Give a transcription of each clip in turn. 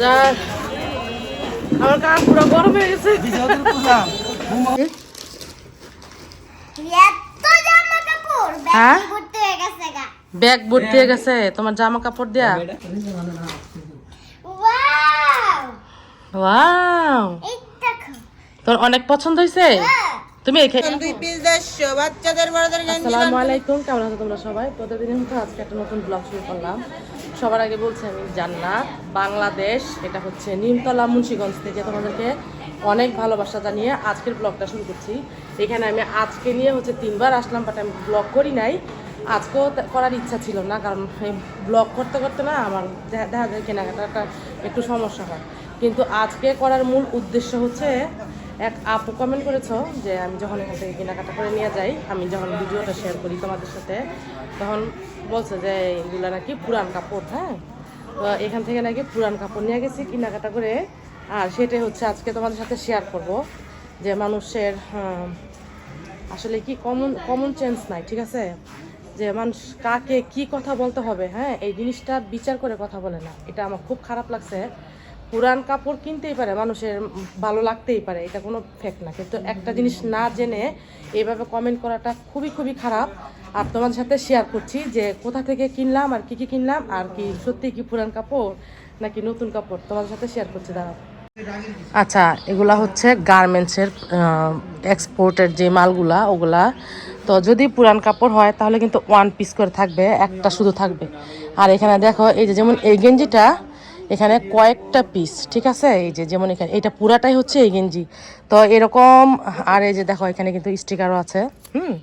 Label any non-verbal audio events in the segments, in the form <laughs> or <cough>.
বাজার আমার কান পুরো গরম হয়ে গেছে। এত জামা কাপড় হ্যাঁ? ব্যাগ ভর্তি হয়ে গেছে গা। ব্যাগ ভর্তি হয়ে গেছে। তোমার জামা কাপড় দেয়া। ওয়াও ওয়াও তোর অনেক পছন্দ হয়েছে হ্যাঁ। তুমি আসসালামু আলাইকুম কেমন আছো তোমরা সবাই? প্রতিদিন আজকে একটা নতুন ব্লগ শুরু করলাম। সবার আগে বলছি আমি জান্নাত, বাংলাদেশ, এটা হচ্ছে নিমতলা, মুন্সিগঞ্জ থেকে তোমাদেরকে অনেক ভালোবাসা জানিয়ে আজকের ব্লগটা শুরু করছি। এখানে আমি আজকে নিয়ে হচ্ছে তিনবার আসলাম বাট আমি ব্লগ করি নাই। আজকেও করার ইচ্ছা ছিল না, কারণ ব্লগ করতে করতে না আমার দেখা যায় কেনাকাটাটা একটু সমস্যা হয়। কিন্তু আজকে করার মূল উদ্দেশ্য হচ্ছে এক আপু কমেন্ট করেছ যে আমি যখন এখান থেকে কেনাকাটা করে নিয়ে যাই, আমি যখন ভিডিওটা শেয়ার করি তোমাদের সাথে, তখন বলছে যে এগুলো নাকি পুরান কাপড় হ্যাঁ? তো এখান থেকে নাকি পুরান কাপড় নিয়ে গেছি কেনাকাটা করে। আর সেটাই হচ্ছে আজকে তোমাদের সাথে শেয়ার করব যে মানুষের আসলে কি কমন কমন চেঞ্জ নাই, ঠিক আছে? যে মানুষ কাকে কি কথা বলতে হবে হ্যাঁ? এই জিনিসটা বিচার করে কথা বলে না। এটা আমার খুব খারাপ লাগছে। পুরান কাপড় কিনতেই পারে, মানুষের ভালো লাগতেই পারে, এটা কোনো ফ্যাক্ট না। কিন্তু একটা জিনিস না জেনে এইভাবে কমেন্ট করাটা খুবই খুবই খারাপ। আর তোমাদের সাথে শেয়ার করছি যে কোথা থেকে কিনলাম, আর কি কি কিনলাম, আর কি সত্যি কি পুরান কাপড়, নাকি নতুন কাপড়? তোমাদের সাথে শেয়ার করছি, দাঁড়াও। আচ্ছা এগুলা হচ্ছে গার্মেন্টসের এক্সপোর্টের যে মালগুলা, ওগুলা। তো যদি পুরান কাপড় হয়, তাহলে কিন্তু ওয়ান পিস করে থাকবে, একটা শুধু থাকবে। আর এখানে দেখো, এই যে যেমন এই গেঞ্জিটা এখানে কয়েকটা পিস ঠিক আছে? এই যে যেমন এখানে, এটা পুরাটাই হচ্ছে এই গেঞ্জি। তো এরকম, আর এই যে দেখো, এখানে কিন্তু স্টিকারও আছে। হুম?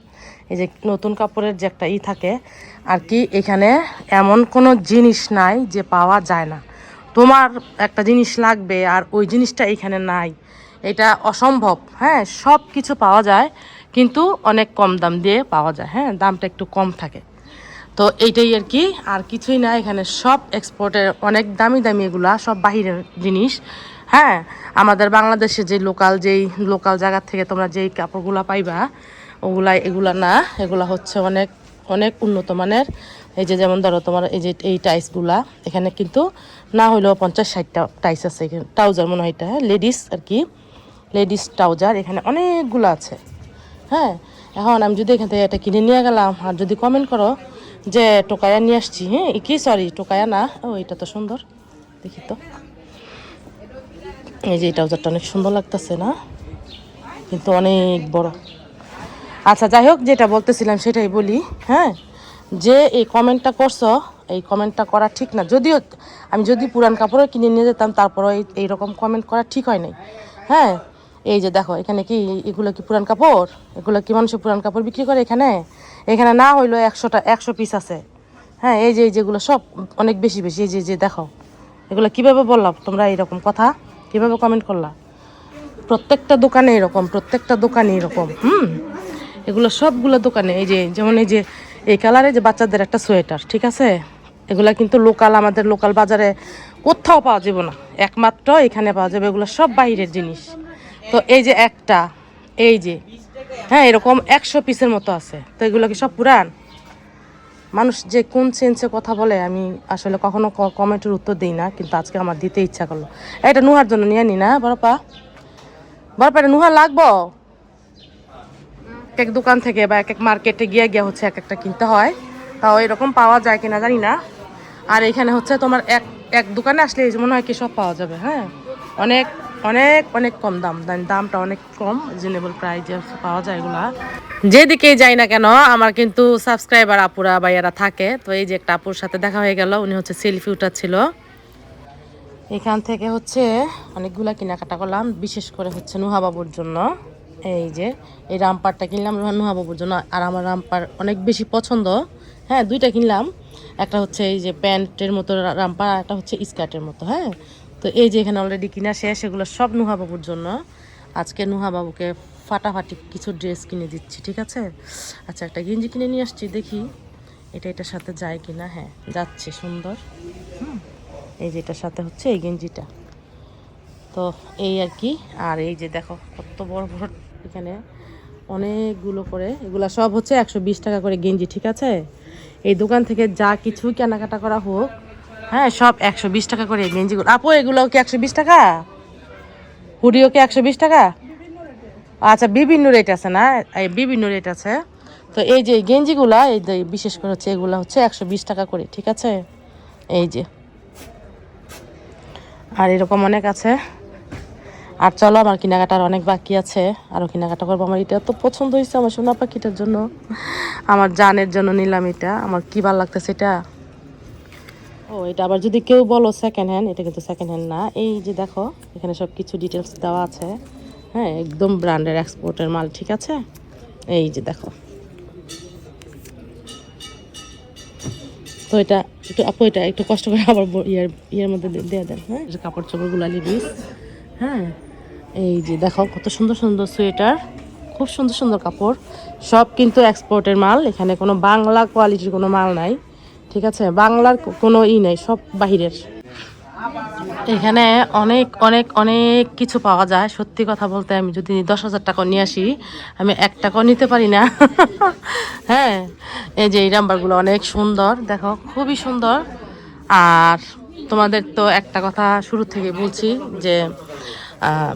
এই যে নতুন কাপড়ের যে একটা ই থাকে, আর কি এখানে এমন কোনো জিনিস নাই যে পাওয়া যায় না। তোমার একটা জিনিস লাগবে, আর ওই জিনিসটা এখানে নাই। এটা অসম্ভব হ্যাঁ? সব কিছু পাওয়া যায়, কিন্তু অনেক কম দাম দিয়ে পাওয়া যায় হ্যাঁ? দামটা একটু কম থাকে। তো এইটাই আর কি। আর কিছুই না, এখানে সব এক্সপোর্টের অনেক দামি দামি এগুলা, সব বাহিরের জিনিস। হ্যাঁ আমাদের বাংলাদেশে যে লোকাল যেই লোকাল জায়গা থেকে তোমরা যেই কাপড়গুলা পাইবা, ওগুলা, এগুলা না। এগুলা হচ্ছে অনেক অনেক উন্নত মানের। এই যে যেমন ধরো তোমার এই যে এই টাইসগুলা এখানে কিন্তু না হইলেও পঞ্চাশ ষাটটা টাইস আছে। ট্রাউজার মনে হয় এটা হ্যাঁ লেডিস আর কি। লেডিস ট্রাউজার এখানে অনেকগুলো আছে। হ্যাঁ এখন আমি যদি এখান থেকে এটা কিনে নিয়ে গেলাম, আর যদি কমেন্ট করো যে টোকায়া নিয়ে আসছি হ্যাঁ? কি? সরি টোকায়া না। ও, এটা তো সুন্দর। দেখি তো। এই যে ট্রাউজারটা অনেক সুন্দর লাগতেছে না? কিন্তু অনেক বড়। আচ্ছা যাই হোক, যেটা বলতেছিলাম সেটাই বলি হ্যাঁ? যে এই কমেন্টটা করছ, এই কমেন্টটা করা ঠিক না। যদিও আমি যদি পুরান কাপড়ও কিনে নিয়ে যেতাম তারপরে এই রকম কমেন্ট করা ঠিক হয় নাই। হ্যাঁ? এই যে দেখো, এখানে কি, এগুলো কি পুরান কাপড়? এগুলো কি মানুষের পুরান কাপড় বিক্রি করে এখানে? এখানে না হইল একশোটা, একশো পিস আছে। হ্যাঁ এই যে, এই যেগুলো সব অনেক বেশি বেশি, এই যে যে দেখো এগুলো কীভাবে বললাম? তোমরা এইরকম কথা কীভাবে কমেন্ট করলা? প্রত্যেকটা দোকানে এরকম, প্রত্যেকটা দোকানে এরকম, হুম? এগুলো সবগুলো দোকানে, এই যে, যেমন এই যে, এই কালারে যে বাচ্চাদের একটা সোয়েটার, ঠিক আছে? এগুলা কিন্তু লোকাল আমাদের লোকাল বাজারে কোথাও পাওয়া যাবে না। একমাত্র এখানে পাওয়া যাবে, এগুলো সব বাইরের জিনিস। তো এই যে একটা, এই যে হ্যাঁ এরকম একশো পিসের মতো আছে। তো এগুলো কি সব পুরান? মানুষ যে কোন সেন্সে কথা বলে, আমি আসলে কখনো কমেন্টের উত্তর দিই না, কিন্তু আজকে আমার দিতে ইচ্ছা করল। এটা নুহার জন্য নিয়ে নি না, বড়পা? বড়পা, এটা নুহা লাগবো? এক এক দোকান থেকে বা এক এক মার্কেটে গিয়ে গিয়ে হচ্ছে এক একটা কিনতে হয়। তাও এরকম পাওয়া যায় কিনা জানি না। আর এখানে হচ্ছে তোমার এক এক দোকানে আসলে মনে হয় কি সব পাওয়া যাবে হ্যাঁ? অনেক অনেক অনেক কম দাম। দাম- দামটা অনেক কম রিজনেবল প্রাইজে পাওয়া যায় এগুলা। যেদিকেই যাই না কেন, আমার কিন্তু সাবস্ক্রাইবার আপুরা, ভাইয়ারা থাকে। তো এই যে একটা আপুর সাথে দেখা হয়ে গেল, উনি হচ্ছে সেলফি উঠাচ্ছিল। এখান থেকে হচ্ছে অনেকগুলা কেনাকাটা করলাম, বিশেষ করে হচ্ছে নুহাবাবুর জন্য। এই যে, এই রামপারটা কিনলাম নুহাবাবুর জন্য। আর আমার রামপার অনেক বেশি পছন্দ। হ্যাঁ দুইটা কিনলাম। একটা হচ্ছে এই যে প্যান্টের মতো রামপার আর একটা হচ্ছে স্কার্টের মতো হ্যাঁ? তো এই যে এখানে অলরেডি কিনা শেষ, এগুলো সব নুহাবাবুর জন্য। আজকে নুহাবাবুকে ফাটাফাটি কিছু ড্রেস কিনে দিচ্ছি, ঠিক আছে? আচ্ছা একটা গেঞ্জি কিনে নিয়ে আসছি, দেখি এটা এটার সাথে যায় কিনা। হ্যাঁ যাচ্ছে সুন্দর। এই যে এটার সাথে হচ্ছে এই গেঞ্জিটা। তো এই আর কি, আর এই যে দেখো কত বড় বড় এখানে অনেকগুলো করে, এগুলা সব হচ্ছে একশো বিশ টাকা করে গেঞ্জি, ঠিক আছে? এই দোকান থেকে যা কিছু কেনাকাটা করা হোক হ্যাঁ সব একশো বিশ টাকা করে গেঞ্জিগুলো। আপু এগুলো কি একশো বিশ টাকা? হুডিও কি একশো বিশ টাকা? আচ্ছা বিভিন্ন রেট আছে না? এই বিভিন্ন রেট আছে। তো এই যে গেঞ্জিগুলা, এই যে বিশেষ করে হচ্ছে এগুলো হচ্ছে একশো বিশ টাকা করে, ঠিক আছে? এই যে। আর এরকম অনেক আছে। আর চলো, আমার কেনাকাটার অনেক বাকি আছে। আরও কেনাকাটা করব। আমার এটা তো পছন্দ হয়েছে আমার সোনা পাখিটার জন্য। আমার জানের জন্য নিলাম এটা। আমার কী ভালো লাগতেছে এটা? ও, এটা আবার যদি কেউ বলো সেকেন্ড হ্যান্ড এটা কিন্তু সেকেন্ড হ্যান্ড না। এই যে দেখো, এখানে সব কিছু ডিটেলস দেওয়া আছে। হ্যাঁ একদম ব্র্যান্ডের এক্সপোর্টের মাল, ঠিক আছে? এই যে দেখো। তো এটা একটু আপু, এটা একটু কষ্ট করে আবার ইয়ের ইয়ের মধ্যে দে- দিয়ে দেন হ্যাঁ? কাপড় চোপড়গুলো লিবিস হ্যাঁ? এই যে দেখো, কত সুন্দর সুন্দর সোয়েটার, খুব সুন্দর সুন্দর কাপড়। সব কিন্তু এক্সপোর্টের মাল, এখানে কোনো বাংলা কোয়ালিটির কোনো মাল নাই। ঠিক আছে? বাংলার কোনো ই নাই, সব বাহিরের। এখানে অনেক অনেক অনেক কিছু পাওয়া যায়। সত্যি কথা বলতে আমি যদি দশ হাজার টাকা নিয়ে আসি, আমি এক টাকাও নিতে পারি না। <laughs> হ্যাঁ এই যে এই নাম্বারগুলো অনেক সুন্দর। দেখো, খুবই সুন্দর। আর তোমাদের তো একটা কথা শুরু থেকে বলছি যে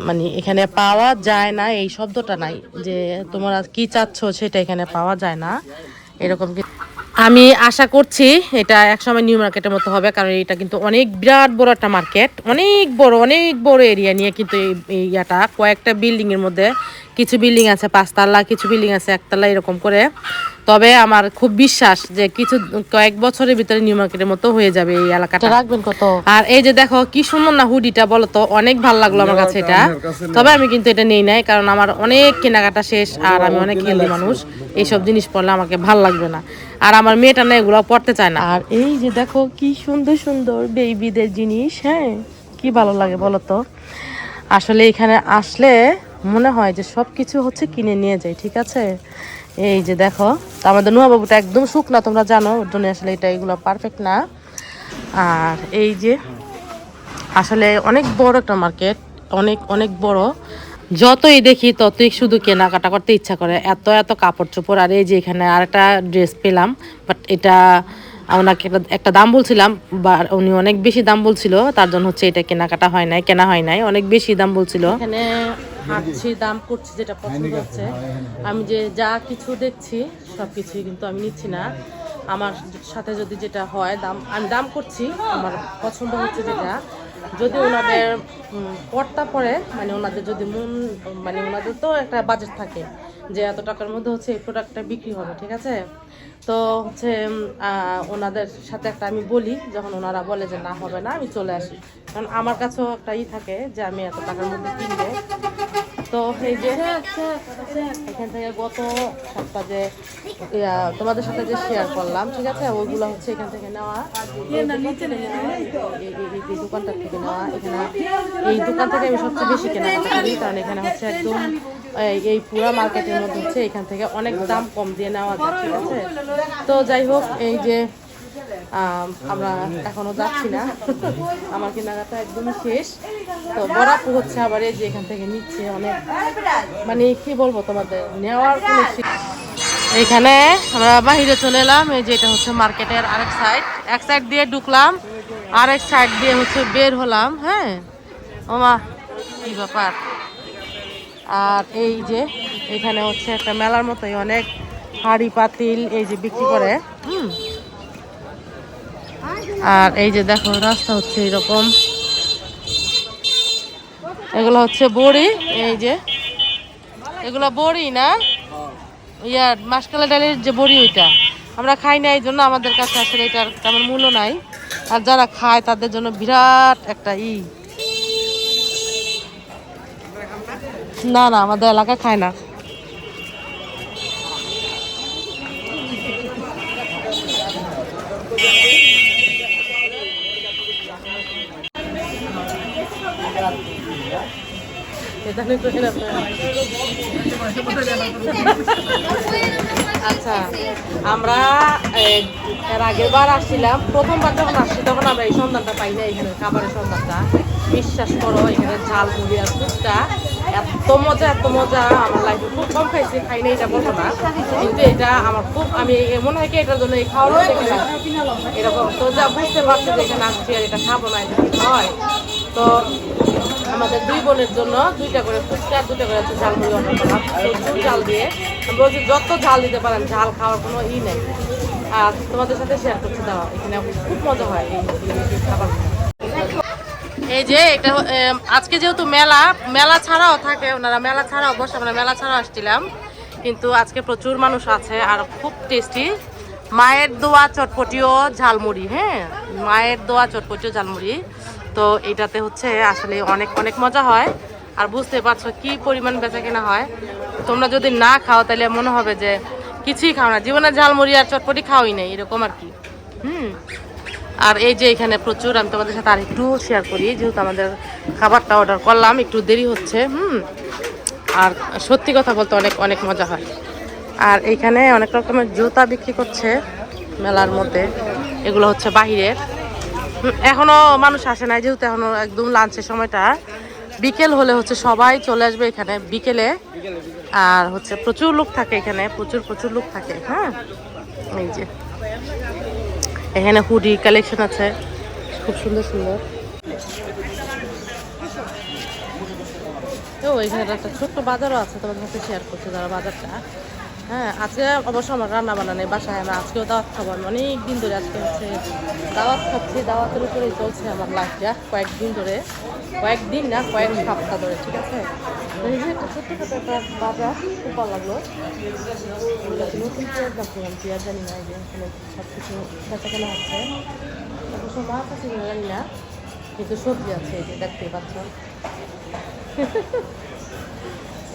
মানে এখানে পাওয়া যায় না, এই শব্দটা নাই। যে তোমরা কি চাচ্ছ সেটা এখানে পাওয়া যায় না। এরকম কি আমি আশা করছি এটা একসময় নিউ মার্কেটের মতো হবে কারণ এটা কিন্তু অনেক বিরাট বড় একটা মার্কেট। অনেক বড় অনেক বড় এরিয়া নিয়ে কিন্তু এই ইয়াটা। কয়েকটা বিল্ডিং এর মধ্যে কিছু বিল্ডিং আছে পাঁচতলা কিছু বিল্ডিং আছে একতলা এরকম করে। তবে আমার খুব বিশ্বাস যে কিছু কয়েক বছরের ভিতরে নিউ মার্কেটের মতো হয়ে যাবে এই এলাকাটা। রাখবেন কত? আর এই যে দেখো কি সুন্দর না হুডিটা বলো তো অনেক ভালো লাগল আমার কাছে এটা। তবে আমি কিন্তু এটা নেই নাই কারণ আমার অনেক কেনাকাটা শেষ আর আমি অনেক হেলদি মানুষ। এইসব জিনিস পড়লে আমাকে ভালো লাগবে না। আর আমার মেয়েটা না এগুলো পড়তে চায় না। আর এই যে দেখো কি সুন্দর সুন্দর বেবিদের জিনিস হ্যাঁ? কি ভালো লাগে বলো তো? আসলে এখানে আসলে মনে হয় যে সব কিছু হচ্ছে কিনে নিয়ে যাই ঠিক আছে? এই যে দেখো আমাদের নুয়া বাবুটা একদম শুকনা, তোমরা জানো, ওর জন্য আসলে এটা এগুলো পারফেক্ট না। আর এই যে আসলে অনেক বড় একটা মার্কেট অনেক অনেক বড়। যতই দেখি ততই শুধু কেনাকাটা করতে ইচ্ছা করে। এত এত কাপড় চোপড় আর এই যে এখানে আর একটা ড্রেস পেলাম বাট এটা ওনাকে একটা একটা দাম বলছিলাম বা উনি অনেক বেশি দাম বলছিল তার জন্য হচ্ছে এটা কেনাকাটা হয় নাই কেনা হয় নাই অনেক বেশি দাম বলছিল। এখানে হাঁটছি দাম করছি যেটা পছন্দ হচ্ছে। আমি যে যা কিছু দেখছি সব কিছুই কিন্তু আমি নিচ্ছি না। আমার সাথে যদি যেটা হয় দাম আমি দাম করছি আমার পছন্দ হচ্ছে যেটা। যদি ওনাদের পড়তা পড়ে মানে ওনাদের যদি মন মানে ওনাদের তো একটা বাজেট থাকে যে এত টাকার মধ্যে হচ্ছে এই প্রোডাক্টটা বিক্রি হবে, ঠিক আছে? তো হচ্ছে ওনাদের সাথে একটা আমি বলি, যখন ওনারা বলে যে না, হবে না, আমি চলে আসি। কারণ আমার কাছেও একটা ই থাকে যে আমি এত টাকার মধ্যে কিনবো। তো এই যে এখান থেকে গত সপ্তাহ যে তোমাদের সাথে যে শেয়ার করলাম ঠিক আছে? ওইগুলো হচ্ছে এখান থেকে নেওয়া। এই এই দোকানটার থেকে নেওয়া। এখানে এই দোকান থেকে আমি সবচেয়ে বেশি কেনাকাটা করি কারণ এখানে হচ্ছে একদম এই- পুরা মার্কেটের মধ্যে হচ্ছে এখান থেকে অনেক দাম কম দিয়ে নেওয়া যায় ঠিক আছে? তো যাই হোক এই যে আমরা এখনও যাচ্ছি না। আমার কেনাকাটা একদমই শেষ। তো বরাপু হচ্ছে আবার এই যে এখান থেকে নিচ্ছে অনেক। মানে কি বলব তোমাদের, নেওয়ার কোনো এইখানে আমরা বাহিরে চলে এলাম। এই যে এটা হচ্ছে মার্কেটের আরেক সাইড এক সাইড দিয়ে ঢুকলাম, আরেক সাইড দিয়ে হচ্ছে বের হলাম হ্যাঁ? ওমা, কি ব্যাপার? আর এই যে এখানে হচ্ছে একটা মেলার মতোই অনেক হাড়ি, পাতিল এই যে বিক্রি করে। হুম। আর এই যে দেখো, রাস্তা হচ্ছে এরকম। এগুলো হচ্ছে বড়ি, এই যে। এগুলো বড়ি না? ইয়া, মাসকালা ডালের যে বড়ি ওইটা। আমরা খাই না, এই জন্য আমাদের কাছে আসলে এটার তেমন মূল্য নাই। আর যারা খায়, তাদের জন্য বিরাট একটা ই। না না, আমাদের এলাকা খায় না। আচ্ছা আমরা এর আগের বার আসছিলাম। প্রথমবার যখন আসছি, তখন আমরা এই সন্ধানটা পাই না এখানে, খাবারের সন্ধানটা। বিশ্বাস করো, এখানে ঝাল মুড়ি আর ফুচকা। এত মজা এত মজা। আমার লাইফে খুব কম খাইছি, খাই নাই, এটা বলব না। কিন্তু এটা আমার খুব আমি মনে হয় কি এটার জন্য এই খাওয়ানো না। এরকম তো যা বুঝতে পারছি যে এখানে আসছি আর এটা খাব না, এটা হয়? তো আমাদের দুই বোনের জন্য দুইটা করে ফুচকা, দুইটা করে হচ্ছে ঝালমুড়ি অর্ডার করলাম। প্রচুর ঝাল দিয়ে বলছি, যত ঝাল দিতে পারেন, ঝাল খাওয়ার কোনো ই নেই। আর তোমাদের সাথে শেয়ার করতে দাও এখানে খুব মজা হয় এই খাবার এই যে এটা আজকে যেহেতু মেলা মেলা ছাড়াও থাকে ওনারা, মেলা ছাড়াও বসে, আমরা মেলা ছাড়াও আসছিলাম। কিন্তু আজকে প্রচুর মানুষ আছে আর খুব টেস্টি মায়ের দোয়া চটপটিও ঝালমুড়ি হ্যাঁ? মায়ের দোয়া চটপটিও ঝালমুড়ি তো এটাতে হচ্ছে আসলে অনেক অনেক মজা হয়। আর বুঝতে পারছ কি পরিমাণ বেচা কেনা হয়। তোমরা যদি না খাও তাহলে মনে হবে যে কিছুই খাও না। জীবনে ঝালমুড়ি আর চটপটি খাওয়াই নেই, এরকম আর কি। হুম। আর এই যে এখানে প্রচুর, আমি তোমাদের সাথে আর একটু শেয়ার করি, যেহেতু আমাদের খাবারটা অর্ডার করলাম, একটু দেরি হচ্ছে, হুম। আর সত্যি কথা বলতে অনেক অনেক মজা হয়। আর এইখানে অনেক রকমের জুতা বিক্রি করছে মেলার মধ্যে। এগুলো হচ্ছে বাহিরের। এখনও মানুষ আসে নাই, যেহেতু এখনও একদম লাঞ্চের সময়টা। বিকেল হলে হচ্ছে সবাই চলে আসবে এখানে, বিকেলে। আর হচ্ছে প্রচুর লোক থাকে এখানে, প্রচুর প্রচুর লোক থাকে হ্যাঁ? এই যে। এখানে হুডি কালেকশন আছে, খুব সুন্দর সুন্দর। তো এখানে একটা ছোট্ট বাজারও আছে তোমাদের সাথে শেয়ার করছে যারা বাজারটা। হ্যাঁ আজকে অবশ্য আমার রান্না বান্না নেই, বাসায় আমি আজকেও দাওয়াত খাব আমি। অনেক দিন ধরে আজকে হচ্ছে দাওয়াত খাচ্ছি দাওয়াতের উপরেই চলছে আমার লাইফটা কয়েকদিন ধরে। কয়েকদিন না, কয়েক সপ্তাহ ধরে, ঠিক আছে? একটা ছোট্ট ছোট একটা বাজার খুব লাগল। নতুন পেঁয়াজ পেঁয়াজ জানি না সব কিছু বেচা জানি না, কিন্তু সবজি আছে, এই যে দেখতে পাচ্ছ।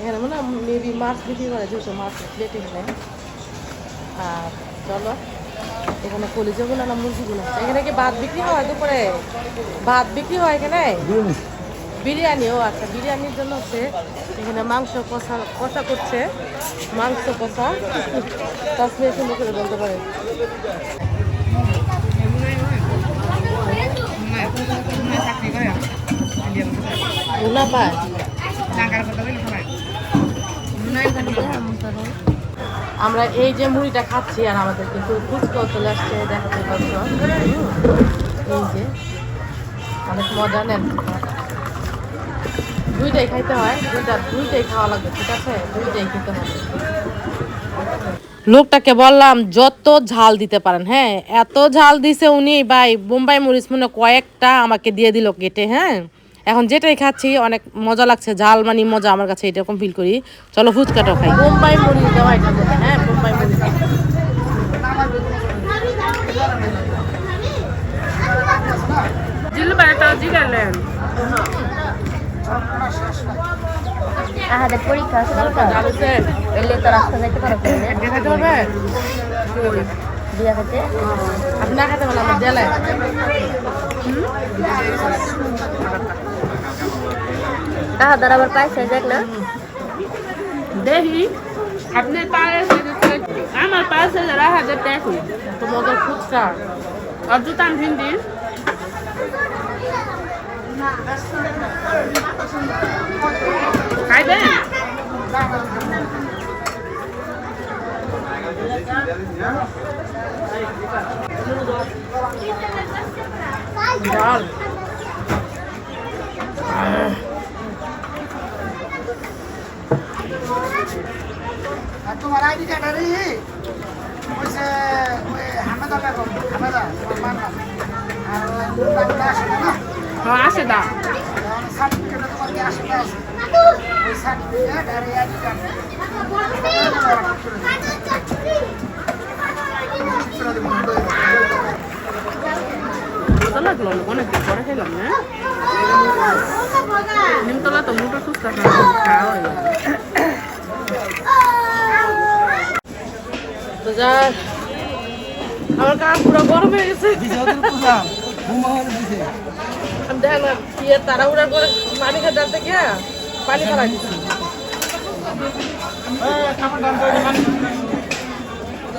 এখানে মনে হয় মেবি মাছ বিক্রি করে দুশো মাছ প্লেট এখানে আর চলো এখানে কলিজাগুলো না মুরগিগুলো এখানে কি ভাত বিক্রি হয় দুপুরে? ভাত বিক্রি হয় এখানে? বিরিয়ানি। ও আচ্ছা বিরিয়ানির জন্য হচ্ছে এখানে মাংস কষা কষা করছে। মাংস কষা। তাছাড়া সুন্দর করে বলতে পারে। না পায় আমরা এই যে মুড়িটা খাচ্ছি আর আমাদের কিন্তু ফুচকাও চলে আসছে, দেখাতে পাচ্ছ এই যে, অনেক মজা, নেন। দুইটাই খাইতে হয়, দুইটা, দুইটাই খাওয়া লাগবে, ঠিক আছে? দুইটাই খেতে হবে। লোকটাকে বললাম, যত ঝাল দিতে পারেন। হ্যাঁ এত ঝাল দিছে উনি, ভাই, বোম্বাই মরিচ মনে কয়েকটা আমাকে দিয়ে দিল কেটে হ্যাঁ? এখন যেটাই খাচ্ছি অনেক মজা লাগছে ঝাল মানে মজা আমার কাছে এরকম ফিল করি। চলো ফুচকাটাও খাই। বোম্বাই মরিচ দেওয়া এটা হ্যাঁ বোম্বাই আহাদের পরীক্ষা? এলে তো রাস্তা যাইতে পারো। দিয়া খেতে আপনি না পারলে আমার জেলায় আহাদার আবার পাইছে দেখ না। দেখি। আপনি পায়ে আমার পাশে যারা হাজার দেখুন তো মজার ফুচকা। আর জুতান ভিন্দি খাইবেন ঝাল আর তোমার আইডি কার্ড আরে ওইসে ওই হামেদা বেগম হামেদা তোমার মার নাম। আর নামটা আসে না? হ্যাঁ আসে দা সার্টিফিকেট তোমার কি আসে না আসে? ওই সার্টিফিকেট আর আইডি কার্ড। মজা লাগল অনেকদিন পরে খেলাম না নিমতলা তো মোটর সুস্থ খাওয়া হয়ে যাক আমার কান পুরো গরম হয়ে গেছে। আমি দেখেন বিয়ে তাড়াহুড়া করে পানি খেতে যাচ্ছে কি পানি ফেলাই দিচ্ছি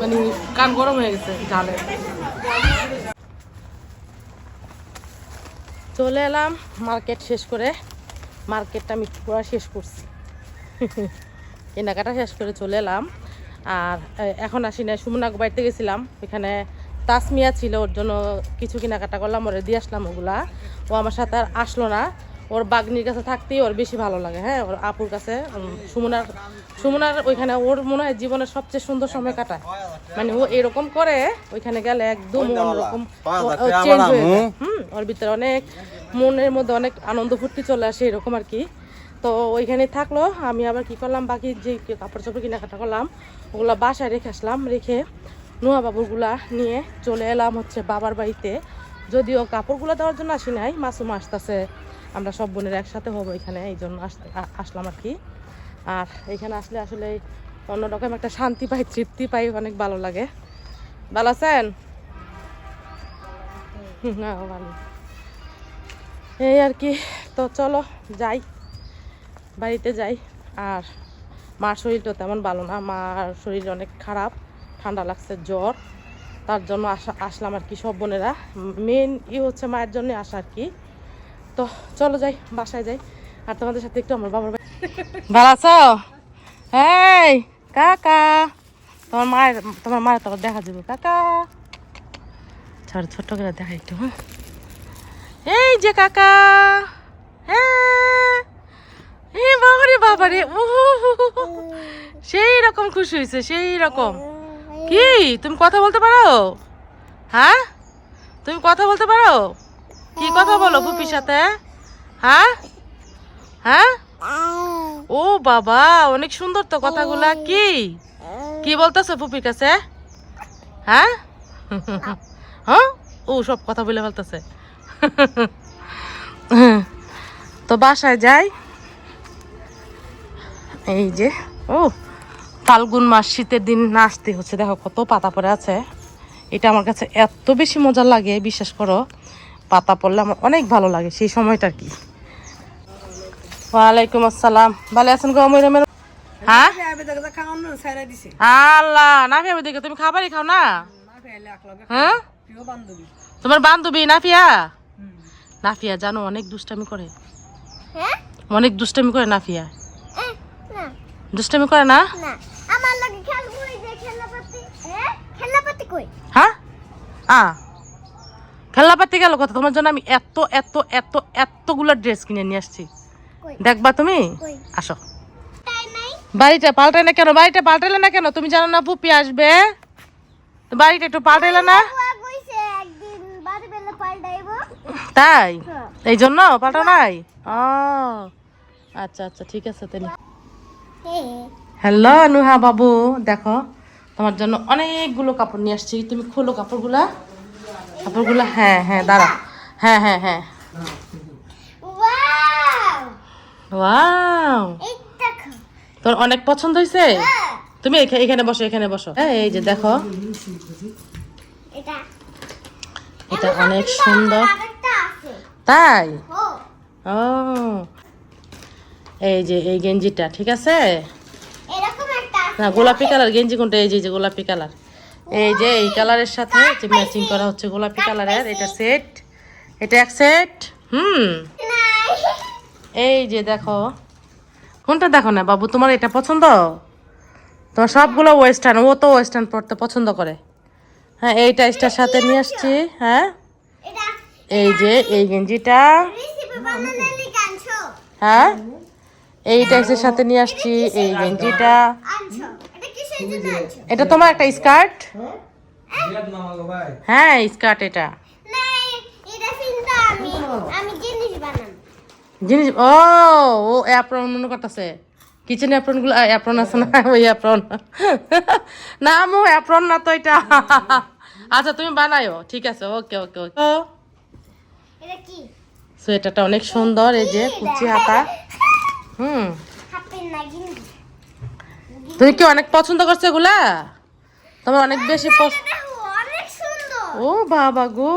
মানে কান গরম হয়ে গেছে জালে চলে এলাম মার্কেট শেষ করে। মার্কেটটা আমি পুরো শেষ করছি। কেনাকাটা শেষ করে চলে এলাম। আর এখন আসি না সুমনা বাড়িতে গেছিলাম। এখানে তাসমিয়া ছিল, ওর জন্য কিছু কেনাকাটা করলাম, ওরে দিয়ে আসলাম ওগুলা। ও আমার সাথে আর আসলো না। ওর বাগনির কাছে থাকতেই ওর বেশি ভালো লাগে হ্যাঁ? ওর আপুর কাছে সুমনার সুমনার ওইখানে ওর মনে হয় জীবনের সবচেয়ে সুন্দর সময় কাটায়। মানে ও এরকম করে ওইখানে গেলে একদম অন্যরকম চেঞ্জ হয়ে যায়। হুম ওর ভিতরে অনেক মনের মধ্যে অনেক আনন্দ ফুর্তি চলে আসে এরকম আর কি। তো ওইখানে থাকল আমি আবার কি করলাম বাকি যে কাপড় চোপড় কেনাকাটা করলাম ওগুলো বাসায় রেখে আসলাম রেখে নোয়া বাবুরগুলা নিয়ে চলে এলাম হচ্ছে বাবার বাড়িতে। যদিও কাপড়গুলো দেওয়ার জন্য আসি নাই মাসুমা আসতেছে আমরা সব বোনের একসাথে হব এখানে, এই জন্য আসলাম আর কি। আর এখানে আসলে আসলে অন্যরকম একটা শান্তি পাই, তৃপ্তি পাই, অনেক ভালো লাগে। ভালো আছেন? এই আর কি, তো চলো যাই, বাড়িতে যাই। আর মার শরীরটা তেমন ভালো না, মার শরীর অনেক খারাপ, ঠান্ডা লাগছে, জ্বর। তার জন্য আসা, আসলাম আর কি সব বোনেরা। মেন ই হচ্ছে মায়ের জন্য আসা আর কি। তো চলো যাই, বাসায় যাই। আর তোমাদের সাথে একটু আমার বাবার ভালো আছো? এই, কাকা। তোমার মায়ের তোমার মায়ের তোমার দেখা যাবে, কাকা। ছোট ছোট করে দেখা একটু হ্যাঁ। এই যে কাকা। হ্যাঁ। বাবারে বাবারে। ও সেই রকম খুশি হয়েছে, সেই রকম। কি? তুমি কথা বলতে পারো? হ্যাঁ? তুমি কথা বলতে পারো? কি কথা বলো পুপির সাথে? হ্যাঁ? হ্যাঁ? ও বাবা, অনেক সুন্দর তো কথাগুলা। কি? কি বলতেছো পুপির কাছে? হ্যাঁ? <laughs> হ্যাঁ? ও সব কথা বলে ফেলতেছে। <laughs> তো বাসায় যাই। এই যে, ও, ফাল্গুন মাস, শীতের দিন নাচতে হচ্ছে। দেখো কত পাতা পড়ে আছে। এটা আমার কাছে এত বেশি মজা লাগে, বিশ্বাস করো। পাতা পড়লে আমার অনেক ভালো লাগে সেই সময়টা কি। ওয়ালাইকুম আসসালাম। ভালো আছেন গো ময়রা হ্যাঁ? আল্লাহ না ফিয়া দেখে তুমি খাবারই খাও না? হ্যাঁ? তোমার বান্ধবী নাফিয়া? নাফিয়া জানো অনেক দুষ্টামি করে। হ্যাঁ? অনেক দুষ্টামি করে নাফিয়া। না। দুষ্টামি করে না? না। আমার লাগে খেলব এই যে খেলনাপাতি হ্যাঁ? কই হ্যাঁ গেল কথা তোমার জন্য আমি এত এত এত এতগুলো ড্রেস কিনে নিয়ে আসছি। দেখবা তুমি? আসো। বাড়িটা পাল্টাই না কেন? বাড়িটা পাল্টাইলে না কেন? তুমি জানো না পুপি আসবে। বাড়িটা একটু পাল্টাইলে না? তাই? হ্যাঁ। এই জন্য? পাল্টা নাই? ও আচ্ছা আচ্ছা ঠিক আছে তাহলে। হ্যালো নুহা বাবু দেখো তোমার জন্য অনেকগুলো কাপড় নিয়ে আসছি। তুমি খোলো কাপড়গুলা। কাপড়গুলা হ্যাঁ হ্যাঁ দাঁড়া। হ্যাঁ হ্যাঁ হ্যাঁ। ওয়াও তোর অনেক পছন্দ হয়েছে তুমি এখা- এখানে বসো এখানে বসো। হ্যাঁ এই যে দেখো। এটা। অনেক সুন্দর। তাই? ও। এই যে এই গেঞ্জিটা ঠিক আছে? না গোলাপি কালার গেঞ্জি কোনটা? এই যে গোলাপি কালার। এই যে এই কালারের সাথে যে ম্যাচিং করা হচ্ছে গোলাপি কালারের, এটা সেট। এটা এক সেট। হুম। এই যে দেখো। কোনটা দেখো না বাবু, তোমার এটা পছন্দ? তোমার সবগুলো ওয়েস্টার্ন ও তো ওয়েস্টার্ন পড়তে পছন্দ করে। হ্যাঁ এই টাইসটার সাথে নিয়ে আসছি হ্যাঁ। এই যে এই গেঞ্জিটা। হ্যাঁ। এই টাইসের সাথে নিয়ে আসছি, এই গেঞ্জিটা। এটা তোমার একটা স্কার্ট? হ্যাঁ স্কার্ট এটা। না এটা চিন্তা আমি আমি জিনিস ও ও অ্যাপ্রন মনে করতেছে। কিচেন অ্যাপ্রনগুলো অ্যাপ্রন আছে না? ওই অ্যাপ্রন না মো অ্যাপ্রন না তো এটা। আচ্ছা তুমি বানাইও ঠিক আছে ওকে ওকে ওকে। এটা সোয়েটারটা অনেক সুন্দর এই যে কুচি হাতা। <laughs> হুম। তুমি কি অনেক পছন্দ করছ এগুলা? তোমার অনেক বেশি ও বাবা গো।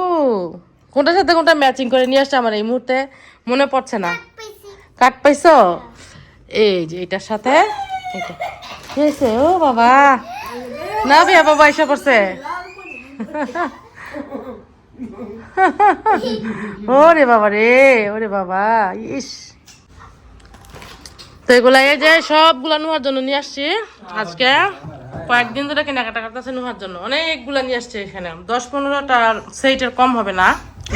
কোনটার সাথে কোনটা ম্যাচিং করে নিয়ে আসছে আমার এই মুহূর্তে? মনে পড়ছে না। কাট পাইছো। এই যে এটার সাথে এটা। ও বাবা। না বিয়া বাবা এসে পড়ছে <laughs> ওরে বাবা রে ওরে বাবা ইস। তো এগুলা এই যে সবগুলা নোয়ার জন্য নিয়ে আসছি আজকে। কয়েকদিন ধরে কেনাকাটা করতেছে নোয়ার জন্য। অনেকগুলা নিয়ে আসছে এখানে। দশ পনেরোটা সেইটার কম হবে না।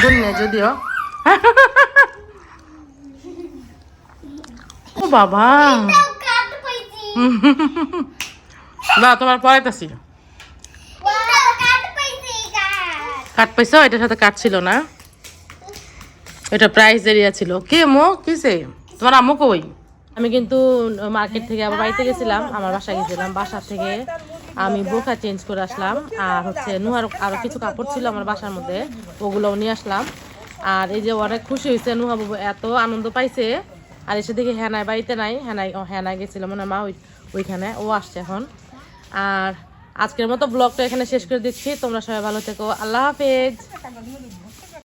গুণ যদিও। ও বাবা। না, তোমার পড়াইতেছি কাট পাইছো? এটার সাথে কাট ছিল না। এটা প্রাইস এরিয়া ছিল। কে মো? কিসে? তোমার আম্মু কই? আমি কিন্তু মার্কেট থেকে আবার বাড়িতে গেছিলাম, আমার বাসায় গেছিলাম। বাসা থেকে আমি বোকা চেঞ্জ করে আসলাম। আর হচ্ছে নুহার আরও কিছু কাপড় ছিল আমার বাসার মধ্যে, ওগুলোও নিয়ে আসলাম। আর এই যে অনেক খুশি হয়েছে, নুহা বাবু এত আনন্দ পাইছে। আর এসে দেখি হ্যানায় বাড়িতে নাই হ্যানায় হ্যানায় গেছিল, মনে মা ওই ওইখানে, ও আসছে এখন। আর আজকের মতো ব্লগটা এখানে শেষ করে দিচ্ছি। তোমরা সবাই ভালো থেকো। আল্লাহ হাফেজ।